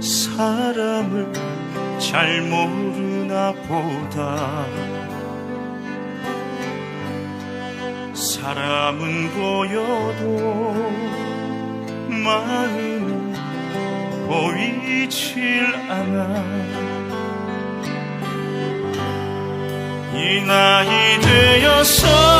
사람을 잘 모르나 보다. 사람은 보여도 마음은 보이질 않아. 이 나이 되어서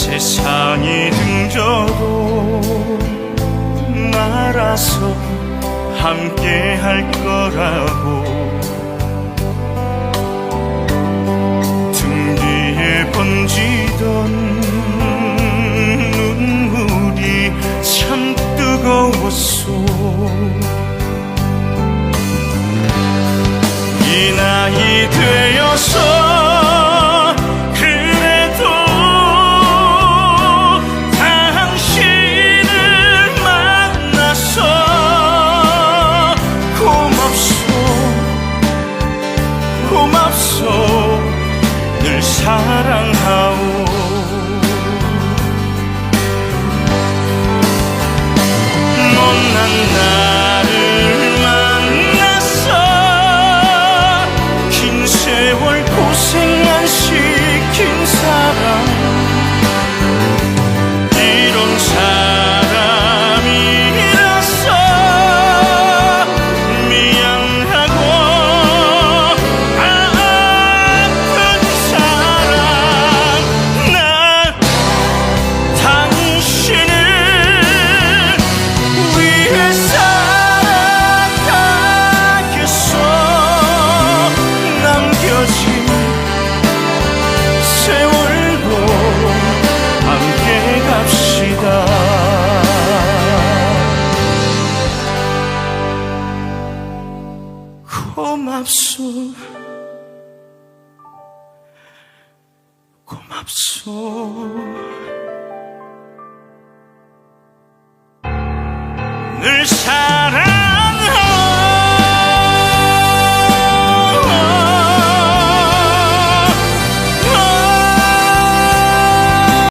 세상이 등져도 말아서 함께 할 거라고. 등 뒤에 번지던 눈물이 참 뜨거웠소. 이 나이 되어서 고맙소. 늘 사랑하오 고맙소. 고맙소. 늘 사랑